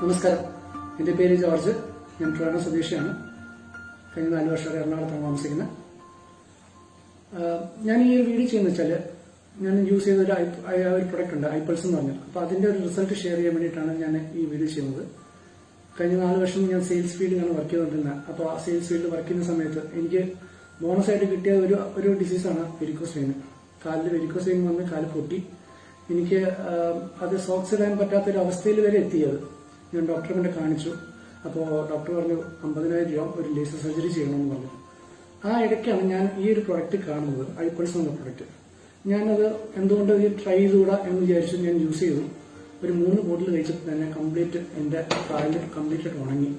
നമസ്കാരം. എന്റെ പേര് ജോർജ്. ഞാൻ ട്രോണ സ്വദേശിയാണ്. കഴിഞ്ഞ നാല് വർഷമായി എറണാകുളത്താണ് താമസിക്കുന്നത്. ഞാൻ ഈ വീഡിയോ ചെയ്യുന്ന വെച്ചാൽ ഞാൻ യൂസ് ചെയ്ത ഒരു ഒരു പ്രൊഡക്റ്റ് ഉണ്ട് ഐപ്പൾസ് എന്ന് പറഞ്ഞത്. അപ്പോൾ അതിന്റെ ഒരു റിസൾട്ട് ഷെയർ ചെയ്യാൻ വേണ്ടിയിട്ടാണ് ഞാൻ ഈ വീഡിയോ ചെയ്യുന്നത്. കഴിഞ്ഞ നാല് വർഷം ഞാൻ സെയിൽസ് ഫീൽഡിലാണ് വർക്ക് ചെയ്തുകൊണ്ടിരുന്നത്. അപ്പോൾ ആ സെയിൽസ് ഫീൽഡിൽ വർക്ക് ചെയ്യുന്ന സമയത്ത് എനിക്ക് ബോണസ് ആയിട്ട് കിട്ടിയ ഒരു ഒരു ഡിസീസാണ് വെരിക്കോസ് വെയിൻ കാലിൽ വെരിക്കോസ് വെയിൻ വന്ന് കാൽ പൊട്ടി. എനിക്ക് അത് സോക്സ് ഇടാൻ പറ്റാത്ത ഒരു അവസ്ഥയിൽ വരെ എത്തിയത്. ഞാൻ ഡോക്ടറെ കൊണ്ട് കാണിച്ചു. അപ്പോൾ ഡോക്ടർ പറഞ്ഞു അമ്പതിനായിരം രൂപ ഒരു ലേസർ സർജറി ചെയ്യണമെന്ന് പറഞ്ഞു. ആ ഇടയ്ക്കാണ് ഞാൻ ഈ ഒരു പ്രൊഡക്റ്റ് കാണുന്നത് ഐപ്പൾസ് എന്ന പ്രൊഡക്റ്റ് ഞാനത് എന്തുകൊണ്ട് ഇത് ട്രൈ ചെയ്തുകൂടാ എന്ന് വിചാരിച്ചു ഞാൻ യൂസ് ചെയ്തു. ഒരു മൂന്ന് ബോട്ടിൽ കഴിച്ചപ്പോൾ തന്നെ കംപ്ലീറ്റ് എന്റെ കാലിൽ കംപ്ലീറ്റ് ആയിട്ട് ഉണങ്ങി.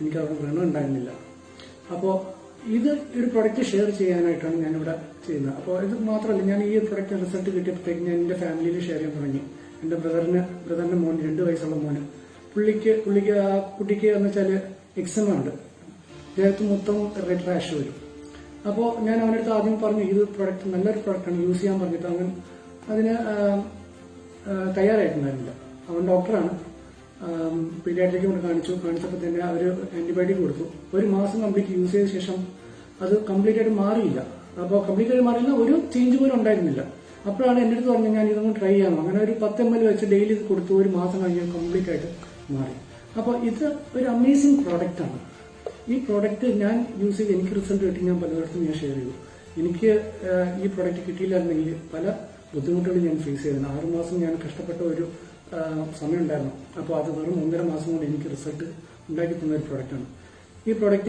എനിക്ക് അവിടെ വ്രണം ഉണ്ടായിരുന്നില്ല. അപ്പോൾ ഇത് ഒരു പ്രൊഡക്റ്റ് ഷെയർ ചെയ്യാനായിട്ടാണ് ഞാനിവിടെ ചെയ്യുന്നത്. അപ്പോൾ ഇത് മാത്രമല്ല ഞാൻ ഈ പ്രൊഡക്റ്റ് റിസൾട്ട് കിട്ടിയപ്പോഴത്തേക്ക് ഞാൻ എന്റെ ഫാമിലിയിൽ ഷെയർ ചെയ്യാൻ തുടങ്ങി. എന്റെ ബ്രദറിന് ബ്രദറിന്റെ മോൻ രണ്ട് വയസ്സുള്ള മോന്. പുള്ളിക്ക് പുള്ളിക്ക് ആ കുട്ടിക്ക് എന്ന് വെച്ചാൽ എക്സമ ഉണ്ട്. ദേഹത്ത് മൊത്തം റെഡ് റാഷ് വരും. അപ്പോൾ ഞാൻ അവനടുത്ത് ആദ്യം പറഞ്ഞു ഇത് പ്രൊഡക്റ്റ് നല്ലൊരു പ്രൊഡക്റ്റാണ് യൂസ് ചെയ്യാൻ പറഞ്ഞിട്ട് അവൻ അതിന് തയ്യാറായിട്ടുണ്ടായിരുന്നില്ല. അവൻ ഡോക്ടറാണ് പീഡിയാട്രിക്ക് കൊണ്ട് കാണിച്ചു. കാണിച്ചപ്പോൾ തന്നെ അവർ ആന്റിബയോട്ടിക് കൊടുത്തു. ഒരു മാസം കംപ്ലീറ്റ് യൂസ് ചെയ്ത ശേഷം അത് കംപ്ലീറ്റ് ആയിട്ട് മാറിയില്ല. അപ്പോൾ കംപ്ലീറ്റ് ആയിട്ട് മാറിയില്ല ഒരു ചേഞ്ച് പോലും ഉണ്ടായിരുന്നില്ല. അപ്പോഴാണ് എന്റെ അടുത്ത് പറഞ്ഞു ഞാൻ ഇതൊന്നും ട്രൈ ചെയ്യാമോ അങ്ങനെ ഒരു പത്ത് എം എൽ വെച്ച് ഡെയിലി കൊടുത്തു ഒരു മാസം കഴിഞ്ഞ് കംപ്ലീറ്റ് ആയിട്ട്. മാറി അപ്പോൾ ഇത് ഒരു അമേസിംഗ് പ്രോഡക്റ്റ് ആണ്. ഈ പ്രോഡക്റ്റ് ഞാൻ യൂസ് ചെയ്ത് എനിക്ക് റിസൾട്ട് കിട്ടി ഞാൻ പലയിടത്തും ഞാൻ ഷെയർ ചെയ്തു. എനിക്ക് ഈ പ്രോഡക്റ്റ് കിട്ടിയില്ലായിരുന്നെങ്കിൽ പല ബുദ്ധിമുട്ടുകളും ഞാൻ ഫേസ് ചെയ്തിരുന്നു. ആറുമാസം ഞാൻ കഷ്ടപ്പെട്ട ഒരു സമയം ഉണ്ടായിരുന്നു അപ്പോൾ അത് വെറും ഒന്നര മാസം കൊണ്ട് എനിക്ക് റിസൾട്ട് ഉണ്ടാക്കി തന്ന ഒരു പ്രോഡക്റ്റാണ് ഈ പ്രോഡക്റ്റ്